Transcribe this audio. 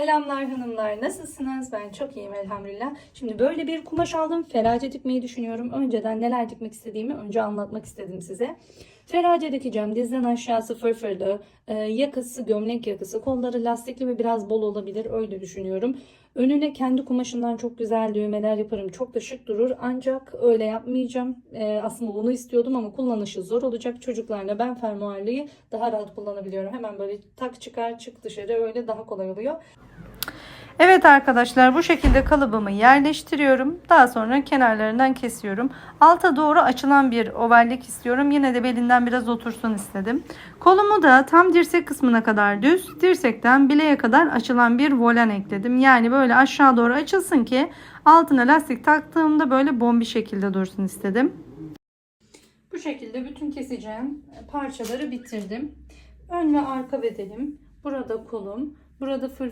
Selamlar hanımlar nasılsınız? Ben çok iyiyim elhamdülillah. Şimdi böyle bir kumaş aldım. Ferace dikmeyi düşünüyorum. Önceden neler dikmek istediğimi önce anlatmak istedim size. Ferace dikeceğim. Dizden aşağısı fırfırlı. e, yakası gömlek yakası. Kolları lastikli ve biraz bol olabilir. Öyle düşünüyorum. Önüne kendi kumaşından çok güzel düğmeler yaparım. Çok da şık durur. Ancak öyle yapmayacağım. E, aslında bunu istiyordum ama kullanışı zor olacak. Çocuklarla ben fermuarlıyı daha rahat kullanabiliyorum. Hemen böyle tak çıkar çık dışarı öyle daha kolay oluyor. Evet arkadaşlar bu şekilde kalıbımı yerleştiriyorum. Daha sonra kenarlarından kesiyorum. Alta doğru açılan bir ovallik istiyorum. Yine de belinden biraz otursun istedim. Kolumu da tam dirsek kısmına kadar düz, dirsekten bileğe kadar açılan bir volan ekledim. Yani böyle aşağı doğru açılsın ki altına lastik taktığımda böyle bombi şekilde dursun istedim. Bu şekilde bütün keseceğim parçaları bitirdim. Ön ve arka bedenim. Burada kolum. Burada fırfır